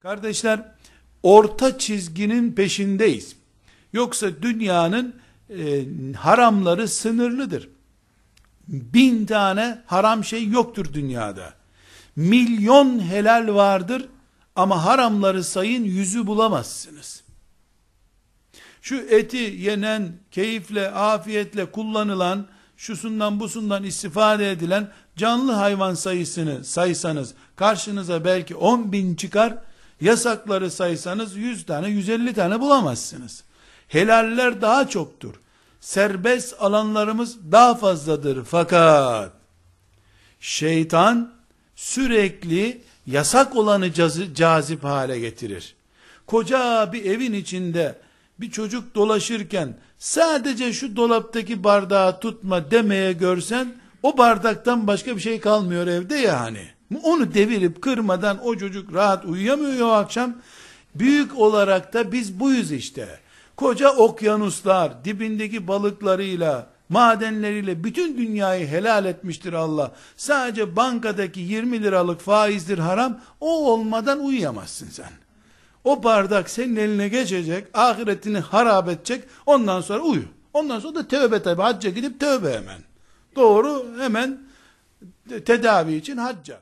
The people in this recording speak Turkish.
Kardeşler, orta çizginin peşindeyiz. Yoksa dünyanın e, haramları sınırlıdır. Bin tane haram şey yoktur dünyada. Milyon helal vardır ama haramları sayın yüzü bulamazsınız. Şu eti yenen, keyifle, afiyetle kullanılan, şusundan busundan istifade edilen canlı hayvan sayısını saysanız karşınıza belki 10 bin çıkar, yasakları saysanız 100 tane 150 tane bulamazsınız. Helaller daha çoktur. Serbest alanlarımız daha fazladır fakat şeytan sürekli yasak olanı cazip hale getirir. Koca bir evin içinde bir çocuk dolaşırken sadece şu dolaptaki bardağı tutma demeye görsen o bardaktan başka bir şey kalmıyor evde ya hani. Onu devirip kırmadan o çocuk rahat uyuyamıyor akşam. Büyük olarak da biz buyuz işte. Koca okyanuslar dibindeki balıklarıyla, madenleriyle bütün dünyayı helal etmiştir Allah. Sadece bankadaki 20 liralık faizdir haram. O olmadan uyuyamazsın sen. O bardak senin eline geçecek, ahiretini harap edecek, ondan sonra uyu. Ondan sonra da tövbe tabi, hacca gidip tövbe hemen. Doğru, hemen tedavi için hacca.